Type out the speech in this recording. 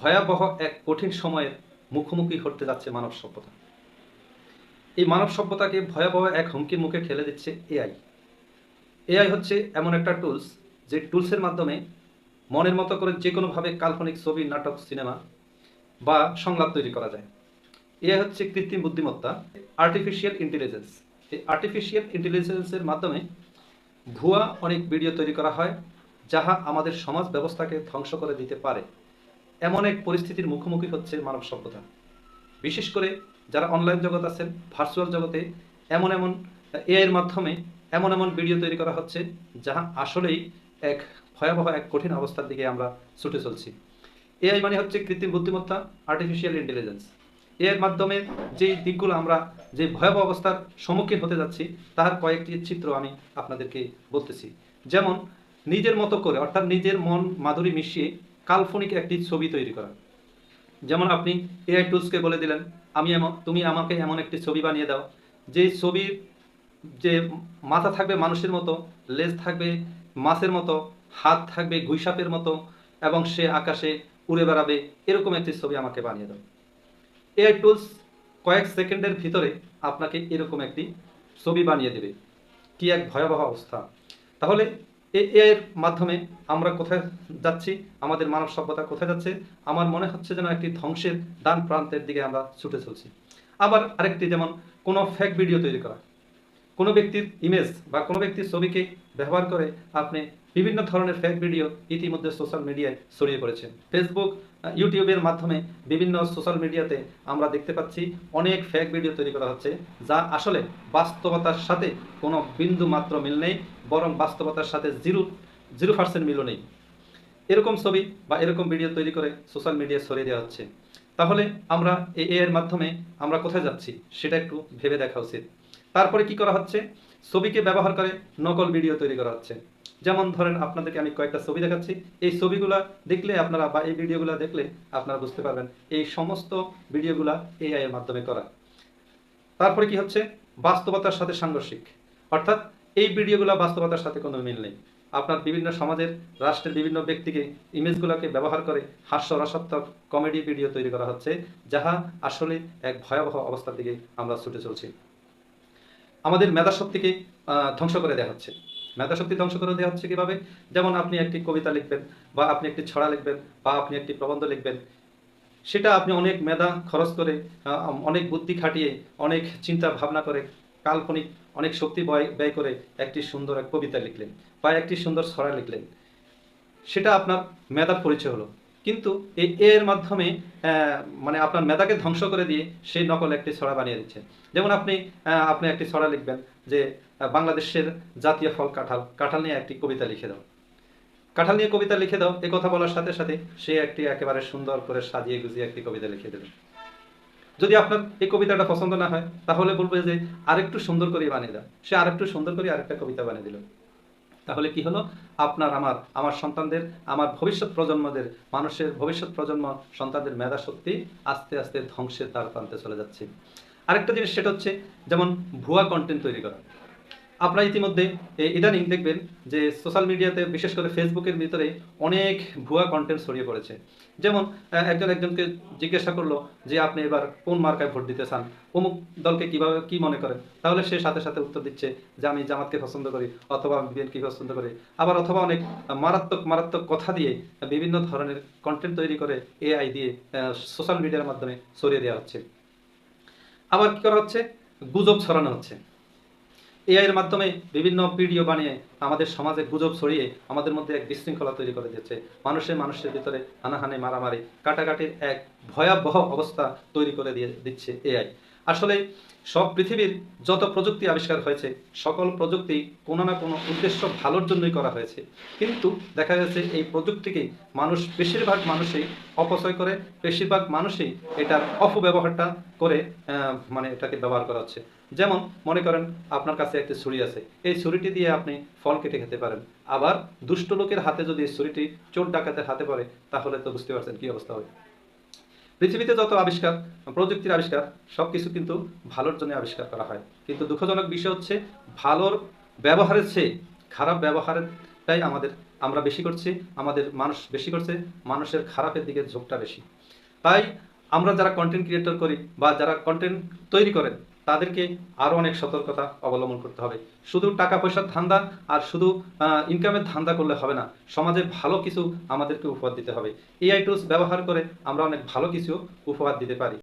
ভয়াবহ এক কঠিন সময়ের মুখোমুখি হতে যাচ্ছে মানব সভ্যতা। এই মানব সভ্যতাকে ভয়াবহ এক হুমকির মুখে ঠেলে দিচ্ছে এআই। এআই হচ্ছে এমন একটা টুলস যে টুলসের মাধ্যমে মনের মতো করে যে কোনোভাবে কাল্পনিক ছবি, নাটক, সিনেমা বা সংলাপ তৈরি করা যায়। এআই হচ্ছে কৃত্রিম বুদ্ধিমত্তা আর্টিফিশিয়াল ইন্টেলিজেন্স এই আর্টিফিশিয়াল ইন্টেলিজেন্সের মাধ্যমে ভুয়া অনেক ভিডিও তৈরি করা হয়, যাহা আমাদের সমাজ ব্যবস্থাকে ধ্বংস করে দিতে পারে। এমন এক পরিস্থিতির মুখোমুখি হচ্ছে মানব সভ্যতা। বিশেষ করে যারা অনলাইন জগৎ আছেন ভার্চুয়াল জগতে এমন এমন এআইয়ের মাধ্যমে এমন এমন ভিডিও তৈরি করা হচ্ছে, যাহা আসলেই এক ভয়াবহ, এক কঠিন অবস্থার দিকে আমরা ছুটে চলছি। এআই মানে হচ্ছে কৃত্রিম বুদ্ধিমত্তা আর্টিফিশিয়াল ইন্টেলিজেন্স এর মাধ্যমে যে দিকগুলো আমরা, যে ভয়াবহ অবস্থার সম্মুখীন হতে যাচ্ছি তার কয়েকটি চিত্র আমি আপনাদেরকে বলতেছি। যেমন, নিজের মতো করে, অর্থাৎ নিজের মন মাধুরী মিশিয়ে কাল্পনিক একটি ছবি তৈরি করা। যেমন আপনি এআই টুলসকে বলে দিলেন, আমি এমন, তুমি আমাকে এমন একটি ছবি বানিয়ে দাও, যে ছবির যে মাথা থাকবে মানুষের মতো, লেজ থাকবে মাছের মতো, হাত থাকবে গুইসাপের মতো, এবং সে আকাশে উড়ে বেড়াবে, এরকম একটি ছবি আমাকে বানিয়ে দাও। এআই টুলস কয়েক সেকেন্ডের ভিতরে আপনাকে এরকম একটি ছবি বানিয়ে দেবে। কি এক ভয়াবহ অবস্থা। তাহলে এই এর মাধ্যমে আমরা কোথায় যাচ্ছি, আমাদের মানব সভ্যতা কোথায় যাচ্ছে, আমার মনে হচ্ছে যেন একটি ধ্বংসের ডান প্রান্তের দিকে আমরা ছুটে চলছি। আবার আরেকটি যেমন কোনো ফেক ভিডিও তৈরি করা। কোনো ব্যক্তির ইমেজ বা কোনো ব্যক্তির ছবিকে ব্যবহার করে আপনি বিভিন্ন ধরনের ফেক ভিডিও ইতিমধ্যে সোশ্যাল মিডিয়ায় ছড়িয়ে পড়েছে ফেসবুক ইউটিউবের মাধ্যমে বিভিন্ন সোশ্যাল মিডিয়াতে আমরা দেখতে পাচ্ছি অনেক ফেক ভিডিও তৈরি করা হচ্ছে, যা আসলে বাস্তবতার সাথে কোনো বিন্দু মাত্র মিল নেই, বরং বাস্তবতার সাথে জিরো জিরো পার্সেন্ট মিলও নেই। এরকম ছবি বা এরকম ভিডিও তৈরি করে সোশ্যাল মিডিয়ায় ছড়িয়ে দেওয়া হচ্ছে। তাহলে আমরা এই এর মাধ্যমে আমরা কোথায় যাচ্ছি, সেটা একটু ভেবে দেখা উচিত। তারপরে কি করা হচ্ছে? ছবিকে ব্যবহার করে নকল ভিডিও তৈরি করা হচ্ছে। যেমন ধরেন আপনাদেরকে আমি কয়েকটা ছবি দেখাচ্ছি। এই ছবিগুলা দেখলে আপনারা বা এই ভিডিওগুলো দেখলে আপনারা বুঝতে পারবেন এই সমস্ত ভিডিওগুলা এআই এর মাধ্যমে করা। তারপরে কি হচ্ছে? বাস্তবতার সাথে সাংঘর্ষিক। অর্থাৎ এই ভিডিওগুলো বাস্তবতার সাথে কোনো মিল নেই। আপনার বিভিন্ন সমাজের, রাষ্ট্রের বিভিন্ন ব্যক্তিকে ইমেজগুলোকে ব্যবহার করে হাস্য রসাত্মক কমেডি ভিডিও তৈরি করা হচ্ছে, যাহা আসলে এক ভয়াবহ অবস্থার দিকে আমরা ছুটে চলছি। আমাদের মেধাশক্তিকে আহ, ধ্বংস করে দেওয়া হচ্ছে। মেধাশক্তি ধ্বংস করে দেওয়া হচ্ছে কীভাবে? যেমন আপনি একটি কবিতা লিখবেন বা আপনি একটি ছড়া লিখবেন বা আপনি একটি প্রবন্ধ লিখবেন। সেটা আপনি অনেক মেধা খরচ করে অনেক বুদ্ধি খাটিয়ে অনেক চিন্তা ভাবনা করে কাল্পনিক অনেক শক্তি ব্যয় ব্যয় করে একটি সুন্দর এক কবিতা লিখলেন বা একটি সুন্দর ছড়া লিখলেন। সেটা আপনার মেধার পরিচয় হলো। কিন্তু এই এর মাধ্যমে মানে আপনার মেধাকে ধ্বংস করে দিয়ে সেই নকল একটি ছড়া বানিয়ে দিচ্ছে। যেমন আপনি আপনি একটি ছড়া লিখবেন যে বাংলাদেশের জাতীয় ফল কাঁঠাল কাঁঠাল নিয়ে একটি কবিতা লিখে দাও। কাঁঠাল নিয়ে কবিতা লিখে দাও, এ কথা বলার সাথে সাথে সে একটি একেবারে সুন্দর করে সাজিয়ে গুজিয়ে একটি কবিতা লিখে দেবে। যদি আপনার এই কবিতাটা পছন্দ না হয়, তাহলে বলবে যে, আরেকটু সুন্দর করে বানিয়ে দাও। সে আরেকটু সুন্দর করে আরেকটা কবিতা বানিয়ে দিল। তাহলে কি হলো? আপনার, আমার আমার সন্তানদের, আমার ভবিষ্যৎ প্রজন্মদের, মানুষের ভবিষ্যৎ প্রজন্ম সন্তানদের মেধা শক্তি আস্তে আস্তে ধ্বংসের তার প্রান্তে চলে যাচ্ছে। আরেকটা জিনিস সেটা হচ্ছে, যেমন ভুয়া কন্টেন্ট তৈরি করা। আপনারা ইতিমধ্যে ইদানিং দেখবেন যে সোশ্যাল মিডিয়াতে বিশেষ করে ফেসবুকের ভিতরে অনেক ভুয়া কন্টেন্ট ছড়িয়ে পড়েছে। যেমন একজন একজনকে জিজ্ঞাসা করল যে আপনি এবার কোন মার্কায় ভোট দিতে চান? অমুক দলকে কীভাবে, কি মনে করেন? তাহলে সে সাথে সাথে উত্তর দিচ্ছে যে আমি জামাতকে পছন্দ করি অথবা আমি বিএনপি পছন্দ করি। আবার অথবা অনেক মারাত্মক মারাত্মক কথা দিয়ে বিভিন্ন ধরনের কন্টেন্ট তৈরি করে এআই দিয়ে সোশ্যাল মিডিয়ার মাধ্যমে ছড়িয়ে দেওয়া হচ্ছে। আবার কি করা হচ্ছে? গুজব ছড়ানো হচ্ছে। এআই এর মাধ্যমে বিভিন্ন ভিডিও বানিয়ে আমাদের সমাজে গুজব ছড়িয়ে আমাদের মধ্যে এক বিশৃঙ্খলা তৈরি করে দিচ্ছে। মানুষে মানুষের ভিতরে হানাহানি, মারামারি, কাটাকাটির এক ভয়াবহ অবস্থা তৈরি করে দিয়ে দিচ্ছে এআই। আসলে সব পৃথিবীর যত প্রযুক্তি আবিষ্কার হয়েছে, সকল প্রযুক্তি কোনো না কোনো উদ্দেশ্য ভালোর জন্যই করা হয়েছে। কিন্তু দেখা যাচ্ছে এই প্রযুক্তিকে মানুষ বেশিরভাগ মানুষই অপচয় করে, বেশিরভাগ মানুষই এটার অপব্যবহারটা করে মানে এটাকে ব্যবহার করা হচ্ছে। যেমন মনে করেন আপনার কাছে একটি ছুরি আছে, এই ছুরিটি দিয়ে আপনি ফল কেটে খেতে পারেন। আবার দুষ্ট লোকের হাতে যদি এই ছুরিটি চোর ডাকাতের হাতে পড়ে, তাহলে তো বুঝতে পারছেন কি অবস্থা হবে। পৃথিবীতে যত আবিষ্কার, প্রযুক্তির আবিষ্কার সব কিছু কিন্তু ভালোর জন্য আবিষ্কার করা হয়। কিন্তু দুঃখজনক বিষয় হচ্ছে, ভালোর ব্যবহারের চেয়ে খারাপ ব্যবহারটাই আমাদের, আমরা বেশি করছি, আমাদের মানুষ বেশি করছে, মানুষের খারাপের দিকে ঝোঁকটা বেশি। তাই আমরা যারা কন্টেন্ট ক্রিয়েটর করি বা যারা কন্টেন্ট তৈরি করেন তাদেরকে আরও অনেক সতর্কতা অবলম্বন করতে হবে। শুধু টাকা পয়সার ধান্দা আর শুধু ইনকামের ধান্দা করলে হবে না সমাজে ভালো কিছু আমাদেরকে উপহার দিতে হবে। এআই টুলস ব্যবহার করে আমরা অনেক ভালো কিছু উপহার দিতে পারি।